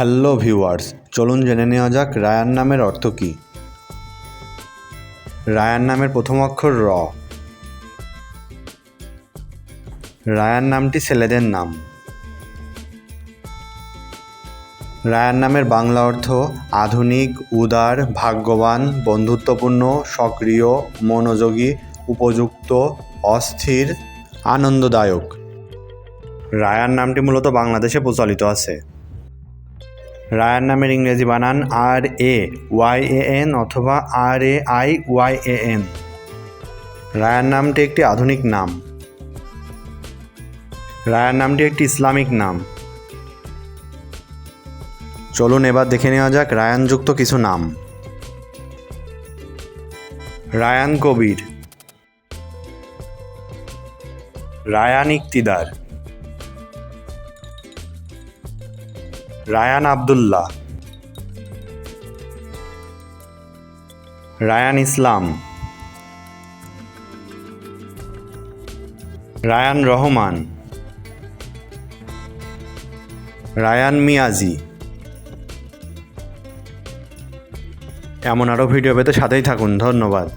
Hello viewers চলুন জেনে নেওয়া যাক রায়ান নামের অর্থ কী। রায়ান নামের প্রথম অক্ষর র। রায়ান নামটি ছেলেদের নাম। রায়ান নামের বাংলা অর্থ আধুনিক, উদার, ভাগ্যবান, বন্ধুত্বপূর্ণ, সক্রিয়, মনোযোগী, উপযুক্ত, অস্থির, আনন্দদায়ক। রায়ান নামটি মূলত বাংলাদেশে প্রচলিত আছে। রায়ান নামের ইংরেজি বানান আর এ, ওয়াই এ এন অথবা R A I, Y A N. Rayan নামটি একটি আধুনিক নাম। রায়ান নামটি একটি ইসলামিক নাম। চলুন এবার দেখে নেওয়া যাক রায়ানযুক্ত কিছু নাম। রায়ান কবির। রায়ান ইকতিদার। রায়ান আবদুল্লাহ। রায়ান ইসলাম। রায়ান রহমান। রায়ান মিয়াজি। এমন আরও ভিডিও পেতে সাথেই থাকুন। ধন্যবাদ।